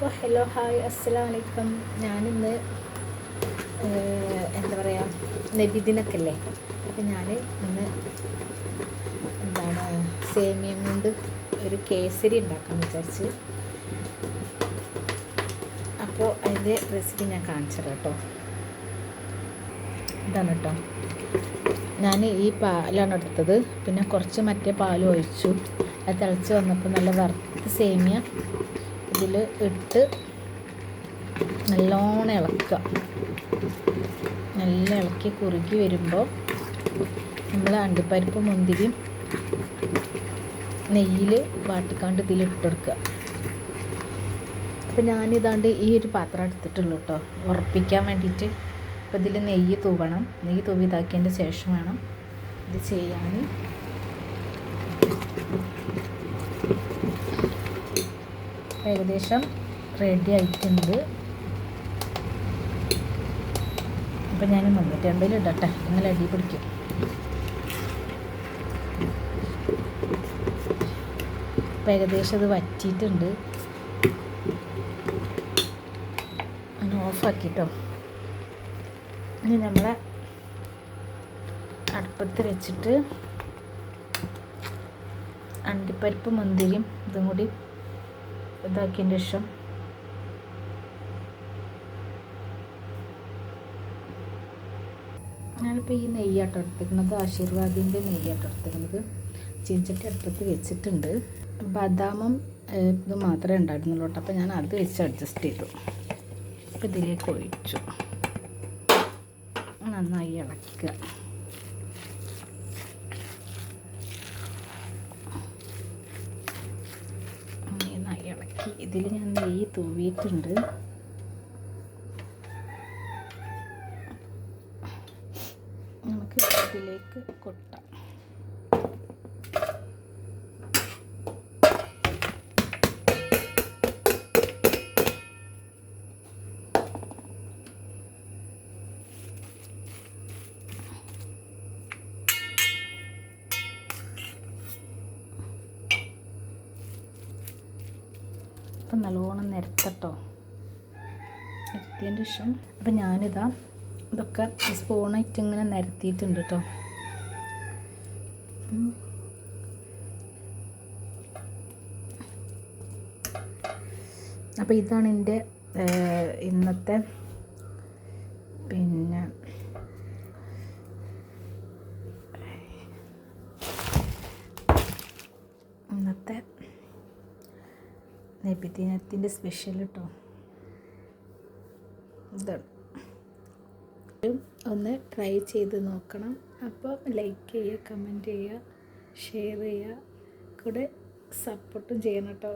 അപ്പോൾ hello hi അസ്സലാം വലൈക്കും ഞാനിന്ന് എന്താ പറയുക നബിദിനക്കല്ലേ? അപ്പോൾ ഞാൻ ഇന്ന് എന്താണ് സേമിയം കൊണ്ട് ഒരു കേസരി ഉണ്ടാക്കാൻ വിചാരിച്ച്. അപ്പോൾ അതിന്റെ റെസിപ്പി ഞാൻ കാണിച്ചു കേട്ടോ ഇതാണ് കേട്ടോ ഞാൻ ഈ പാലാണ് എടുത്തത്. പിന്നെ കുറച്ച് മറ്റേ പാലും ഒഴിച്ചു. അത് തിളച്ച് വന്നപ്പോൾ നല്ല വറുത്ത് സേമിയ. ഇതിൽ ഇട്ട് നല്ലോണം ഇളക്കുക. നല്ല ഇളക്കി കുറുകി വരുമ്പോൾ നമ്മൾ അണ്ടിപ്പരിപ്പ് മുന്തിരിയും നെയ്യിൽ വാട്ടിക്കാണ്ട് ഇതിൽ ഇട്ടെടുക്കുക അപ്പോൾ ഞാനിതാണ്ട് ഈ ഒരു പാത്രം എടുത്തിട്ടുള്ളൂ കേട്ടോ. ഉറപ്പിക്കാൻ വേണ്ടിയിട്ട് അപ്പോൾ ഇതിൽ നെയ്യ് തൂവണം. നെയ്യ് തൂവി ഇതാക്കിയതിന്റെ ശേഷം വേണം ഇത് ചെയ്യാൻ. ഏകദേശം റെഡി ആയിട്ടുണ്ട്. അപ്പം ഞാൻ മുന്നൂറ്റി അമ്പതിൽ ഇടട്ടെ. ഇങ്ങനെ അടി പിടിക്കും. അപ്പം ഏകദേശം അത് വറ്റിയിട്ടുണ്ട്. അങ്ങനെ ഓഫാക്കിട്ടോ ഇനി നമ്മളെ അടുപ്പത്ത് വെച്ചിട്ട് അണ്ടിപ്പരിപ്പ് മുന്തിരിയും ഇതും കൂടി ഇതാക്കിയതിന്റെ ശേഷം. ഞാനിപ്പോൾ ഈ നെയ്യാട്ടം എടുത്തിരിക്കുന്നത് ആശീർവാദിന്റെ നെയ്യാട്ടം എടുത്തിരിക്കുന്നത്. ചീഞ്ചട്ടി അടുപ്പത്ത് വെച്ചിട്ടുണ്ട്. ബദാമും ഇത് മാത്രമേ ഉണ്ടായിരുന്നുള്ളൂ അപ്പോൾ ഞാൻ അത് വെച്ച് അഡ്ജസ്റ്റ് ചെയ്തു. അപ്പോൾ ഇതിലേക്ക് ഒഴിച്ചു. നന്നായി ഇളക്കുക നന്നായി ഇളക്കി ഇതിൽ ഞാൻ നെയ്യ് തൂവിയിട്ടുണ്ട് നമുക്ക് ഇതിലേക്ക് കൊട്ടാം. അപ്പം നല്ലോണം നിരത്തട്ടോ. നിരത്തിയതിന്റെ ശേഷം അപ്പം ഞാനിതാ ഇതൊക്കെ സ്പൂണായിട്ട് ഇങ്ങനെ നിരത്തിയിട്ടുണ്ട് കേട്ടോ അപ്പോൾ ഇതാണ് എന്റെ ഇന്നത്തെ പിന്നെ ഇന്നത്തെ നബിദിനത്തിന്റെ സ്പെഷ്യൽ കേട്ടോ ഇതാണ്. ഒന്ന് ട്രൈ ചെയ്ത് നോക്കണം. അപ്പോൾ ലൈക്ക് ചെയ്യുക കമന്റ് ചെയ്യുക ഷെയർ ചെയ്യുക കൂടെ സപ്പോർട്ടും ചെയ്യണം കേട്ടോ